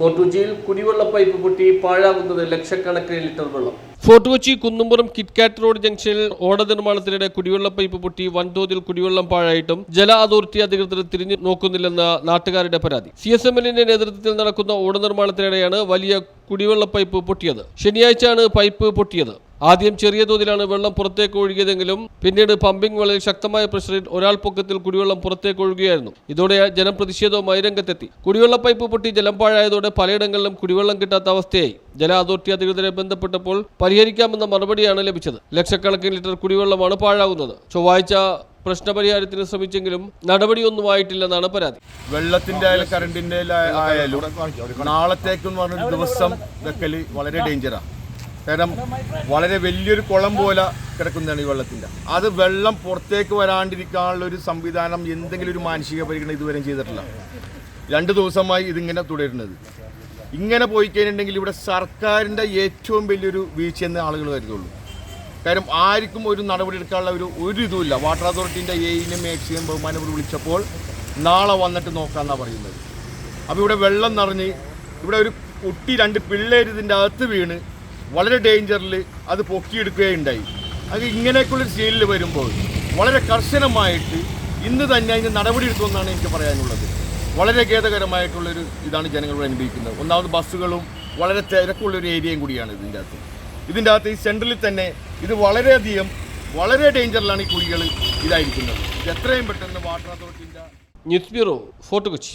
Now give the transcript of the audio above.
Fort കൊച്ചിയിൽ കുടിവെള്ള pipe പൊട്ടി പാഴാകുന്നത് ലക്ഷക്കണക്കിന് ലിറ്റർ വെള്ളം. Fort Kochi Kunnumpuram KitKat road ജംഗ്ഷനിൽ ഓട നിർമ്മാണത്തിനിടെ കുടിവെള്ള പൈപ്പ് പൊട്ടി വൻതോതിൽ കുടിവെള്ളം പാഴായിട്ടും ജല അതോറിറ്റി അധികൃതർ തിരിഞ്ഞു നോക്കുന്നില്ലെന്ന് നാട്ടുകാരുടെ പരാതി. സി എസ് നേതൃത്വത്തിൽ നടക്കുന്ന ഓട നിർമ്മാണത്തിനിടെയാണ് വലിയ കുടിവെള്ള പൈപ്പ് പൊട്ടിയത്. ശനിയാഴ്ചയാണ് പൈപ്പ് പൊട്ടിയത്. ആദ്യം ചെറിയ തോതിലാണ് വെള്ളം പുറത്തേക്ക് ഒഴുകിയതെങ്കിലും പിന്നീട് പമ്പിംഗ് വളരെ ശക്തമായ പ്രഷറിൽ ഒരാൾ പൊക്കത്തിൽ കുടിവെള്ളം പുറത്തേക്ക് ഒഴുകുകയായിരുന്നു. ഇതോടെ ജനം പ്രതിഷേധവുമായി രംഗത്തെത്തി. കുടിവെള്ള പൈപ്പ് പൊട്ടി ജലം പാഴായതോടെ പലയിടങ്ങളിലും കുടിവെള്ളം കിട്ടാത്ത അവസ്ഥയായി. ജല അതോറിറ്റി അധികൃതരെ ബന്ധപ്പെട്ടപ്പോൾ പരിഹരിക്കാമെന്ന മറുപടിയാണ് ലഭിച്ചത്. ലക്ഷക്കണക്കിന് ലിറ്റർ കുടിവെള്ളമാണ് പാഴാകുന്നത്. ചൊവ്വാഴ്ച പ്രശ്നപരിഹാരത്തിന് ശ്രമിച്ചെങ്കിലും നടപടിയൊന്നും ആയിട്ടില്ലെന്നാണ് പരാതി. വെള്ളത്തിന്റെ ആയാലും കറണ്ടിന്റെ ആയാലും നാളത്തേക്കെന്ന് പറഞ്ഞ ദിവസം വെക്കൽ വളരെ ഡേഞ്ചറാണ് കാരണം വളരെ വലിയൊരു കുളം പോലെ കിടക്കുന്നതാണ് ഈ വെള്ളത്തിന്റെ അത് വെള്ളം പുറത്തേക്ക് വരാണ്ടിരിക്കാനുള്ള ഒരു സംവിധാനം എന്തെങ്കിലും ഒരു മാനസിക പരിഗണന ഇതുവരെയും ചെയ്തിട്ടില്ല. രണ്ട് ദിവസമായി ഇതിങ്ങനെ തുടരുന്നത്. ഇങ്ങനെ പോയി കഴിഞ്ഞിട്ടുണ്ടെങ്കിൽ ഇവിടെ സർക്കാരിന്റെ ഏറ്റവും വലിയൊരു വീഴ്ച വീഴ്ചയെന്ന് ആളുകൾ കരുതുള്ളൂ. കാര്യം ആർക്കും ഒരു നടപടി എടുക്കാനുള്ള ഒരു ഒരു ഇതുമില്ല. വാട്ടർ അതോറിറ്റിന്റെ എയിനും മേക്സിയും ബഹുമാനം വിളിച്ചപ്പോൾ നാളെ വന്നിട്ട് നോക്കാമെന്നാണ് പറയുന്നത്. അപ്പോൾ ഇവിടെ വെള്ളം നിറഞ്ഞ് ഇവിടെ ഒരു കുട്ടി രണ്ട് പിള്ളേർ ഇതിന്റെ അകത്ത് വീണ് വളരെ ഡേഞ്ചറിൽ അത് പൊക്കിയെടുക്കുകയുണ്ടായി. അത് ഇങ്ങനെയൊക്കെയുള്ളൊരു സീനിൽ വരുമ്പോൾ വളരെ കർശനമായിട്ട് ഇന്ന് തന്നെ അതിന് നടപടി എടുക്കുമെന്നാണ് എനിക്ക് പറയാനുള്ളത്. വളരെ ഖേദകരമായിട്ടുള്ളൊരു ഇതാണ് ജനങ്ങൾ അനുഭവിക്കുന്നത്. ഒന്നാമത് ബസ്സുകളും വളരെ തിരക്കുള്ളൊരു ഏരിയയും കൂടിയാണ് ഇതിന്റെ അകത്ത്. ഇതിന്റെ അകത്ത് ഈ സെൻട്രലിൽ തന്നെ ഇത് വളരെയധികം വളരെ ഡേഞ്ചറിലാണ് ഈ കുഴികൾ ഇതായിരിക്കുന്നത്. ഇത് എത്രയും പെട്ടെന്ന് വാട്ടർ അതോറിറ്റിന്റെ ന്യൂസ് ബ്യൂറോ ഫോർട്ട് കൊച്ചി.